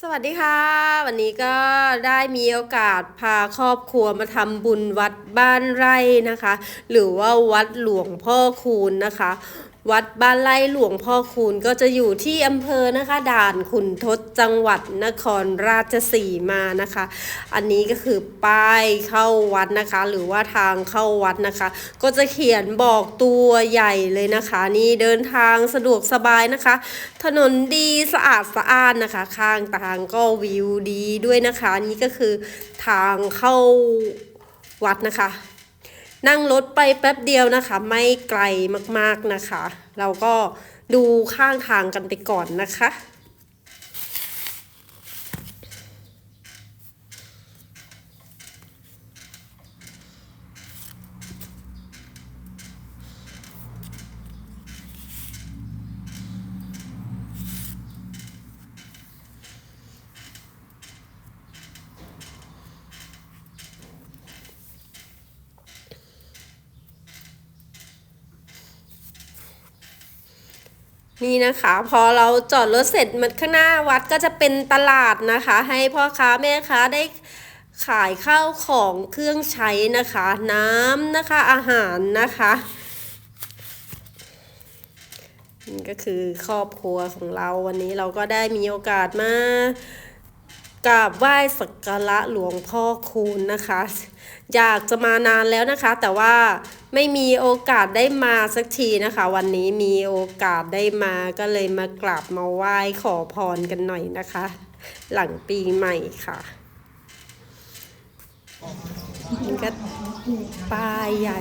สวัสดีค่ะ วันนี้ก็ได้มีโอกาสพาครอบครัวมาทำบุญวัดบ้านไร่นะคะ หรือว่าวัดหลวงพ่อคูณนะคะ วัดบ้านไร่หลวงพ่อคูณก็จะอยู่ที่อำเภอนะคะ ด่านขุนทดจังหวัดนครราชสีมานะคะ อันนี้ก็คือป้ายเข้าวัดนะคะ หรือว่าทางเข้าวัดนะคะ ก็จะเขียนบอกตัวใหญ่เลยนะคะ นี่เดินทางสะดวกสบายนะคะ ถนนดีสะอาดสะอ้านนะคะ ข้างทางก็วิวดีด้วยนะคะนี่ก็คือทางเข้าวัดนะคะ นั่งรถไปแป๊บเดียวนะคะ ไม่ไกลมากๆนะคะ เราก็ดูข้างทางกันไปก่อนนะคะ นี่นะคะ พอเราจอดรถเสร็จมันข้างหน้าวัดก็จะเป็นตลาดนะคะ ให้พ่อค้าแม่ค้าได้ขายข้าวของเครื่องใช้นะคะ น้ำนะคะอาหารนะคะนี่ก็คือครอบครัวของเราวันนี้เราก็ได้มีโอกาสมากราบไหว้สักการะหลวงพ่อคูณนะคะ อยากจะมานานแล้วนะคะ แต่ว่า ไม่มีโอกาสได้มาสักทีนะคะ วันนี้มีโอกาสได้มาก็เลยมากราบมาไหว้ขอพรกันหน่อยนะคะ หลังปีใหม่ค่ะนี่ก็ป้ายใหญ่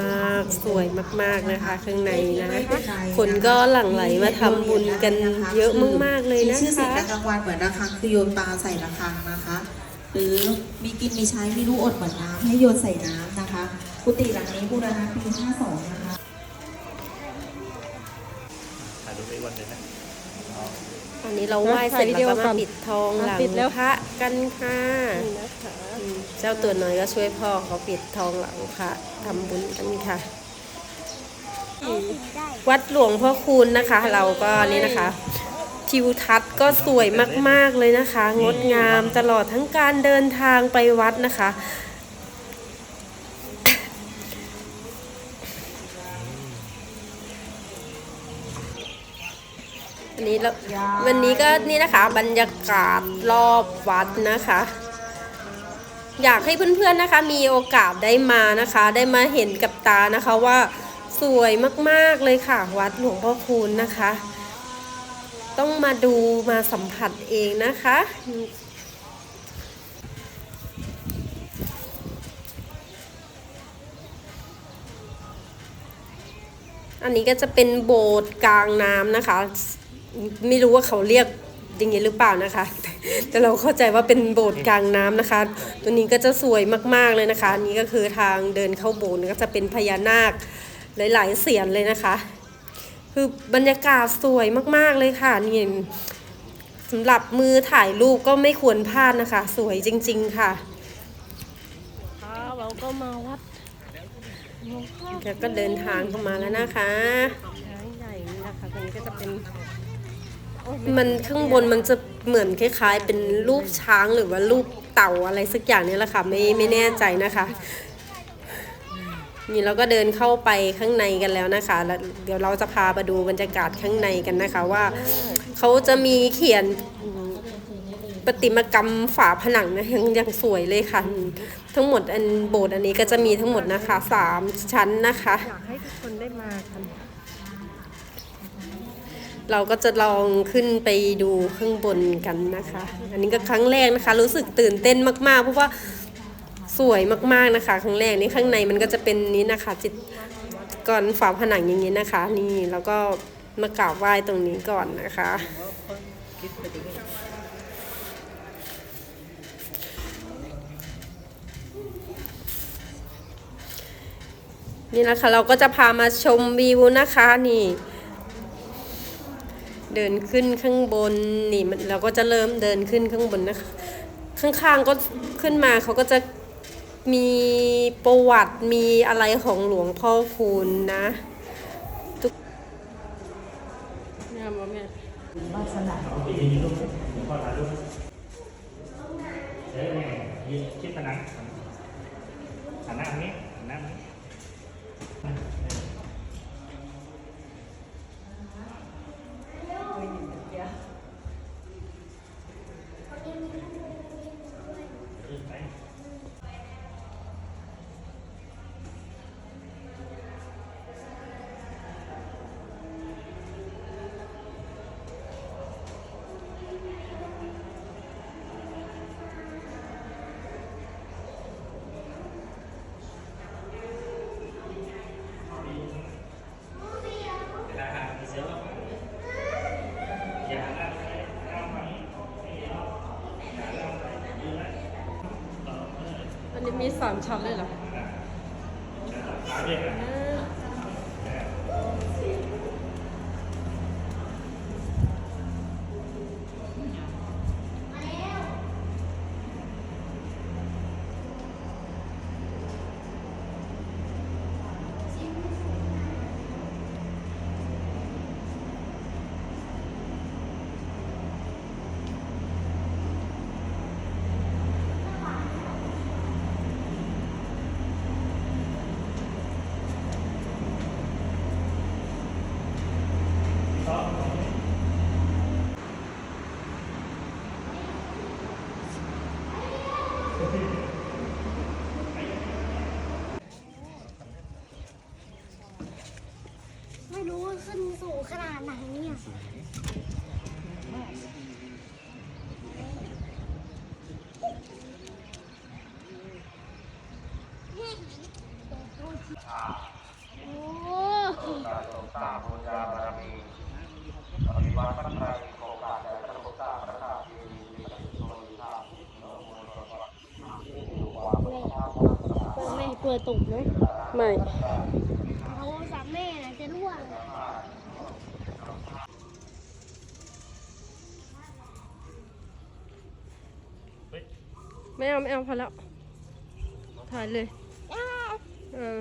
มากๆ สวยมากๆนะคะข้างในนะคะคนก็หลั่งไหลมาทำบุญกันเยอะมากๆเลยนะมีชื่อเสียงกลางวันเหมือนระฆังคือโยนปลาใส่ระฆังนะคะ หรือมีกินมีใช้มีรู้อดเหมือนน้ำให้โยนใส่น้ำนะคะ กุฏิหลังนี้บูรณะปี52 นะคะถ่ายรูปไปวันเลยนะอันนี้เราไหว้เสร็จแล้วก็มาปิดทองหลังปิดแล้วพระกันค่ะนี่นะคะอืมเจ้าตัวน้อยก็ช่วยพ่อเขาปิดทองหลังพระทำบุญกันค่ะ วัดหลวงพ่อคูณนะคะ เราก็นี่นะคะทิวทัศน์ก็สวยมาก ๆ เลยนะคะ งดงามตลอดทั้งการเดินทางไปวัดนะคะ วันนี้เราวันนี้ก็นี่นะคะบรรยากาศรอบวัดนะคะ อยากให้เพื่อนๆนะคะ มีโอกาสได้มานะคะ ได้มาเห็นกับตานะคะว่าสวยมากๆเลยค่ะ วัดหลวงพ่อคูณนะคะ ต้องมาดูมาสัมผัสเองนะคะอันนี้ก็จะเป็นโบสถ์กลางน้ำนะคะ ไม่รู้ว่าเขาเรียกอย่างนี้หรือเปล่านะคะ แต่เราเข้าใจว่าเป็นโบสถ์กลางน้ำนะคะ ตัวนี้ก็จะสวยมากๆเลยนะคะอันนี้ก็คือทางเดินเข้าโบสถ์ก็จะเป็นพญานาคหลาย ๆ เสียนเลยนะคะ คือบรรยากาศสวยมากๆเลยค่ะนี่สำหรับมือถ่ายรูปก็ไม่ควรพลาดนะคะ สวยจริง ๆ ค่ะค่ะเราก็มาวัดหลวงพ่อแล้วก็เดินทางเข้ามาแล้วนะคะช้างใหญ่นี่นะคะตรงนี้ก็จะเป็นโอ้ย มันข้างบนมันจะเหมือนคล้าย ๆ เป็นรูปช้างหรือว่ารูปเต่าอะไรสักอย่างนี่แหละค่ะไม่ไม่แน่ใจนะคะ นี่เราก็เดินเข้าไปข้างในกันแล้วนะคะแล้วเดี๋ยวเราจะพาไปดูบรรยากาศข้างในกันนะคะว่าเขาจะมีเขียนประติมากรรมฝาผนังนะยังยังสวยเลยค่ะ ทั้งหมดอันโบสถ์อันนี้ก็จะมีทั้งหมดนะคะสามชั้นนะคะอยากให้ทุกคนได้มากัน เราก็จะลองขึ้นไปดูข้างบนกันนะคะ อันนี้ก็ครั้งแรกนะคะ รู้สึกตื่นเต้นมากๆ เพราะว่าสวยมากๆนะคะ ครั้งแรกนี่ข้างในมันก็จะเป็นนี้นะคะจิตก่อนฝาผนังอย่างนี้นะคะ นี่แล้วก็มากราบไหว้ตรงนี้ก่อนนะคะนี่นะคะเราก็จะพามาชมวิวนะคะนี่ เดินขึ้นข้างบนนี่มันเราก็จะเริ่มเดินขึ้นข้างบนนะคะ ข้างๆก็ขึ้นมาเขาก็จะมีประวัติมีอะไรของหลวงพ่อคูณนะเนี่ยมาแม่วาสนามีรูปหลวงพ่อถ่ายรูปยืนชิดผนังหันหน้าทางนี้หันหน้าทางนี้ มีสามชั้นเลยเหรอ ขึ้นสูงขนาดไหนเนี่ยโอ้แม่กลัวตกไหมไม่ ไม่เอาไม่เอาพอแล้ว ถ่ายเลยอ้าวเออ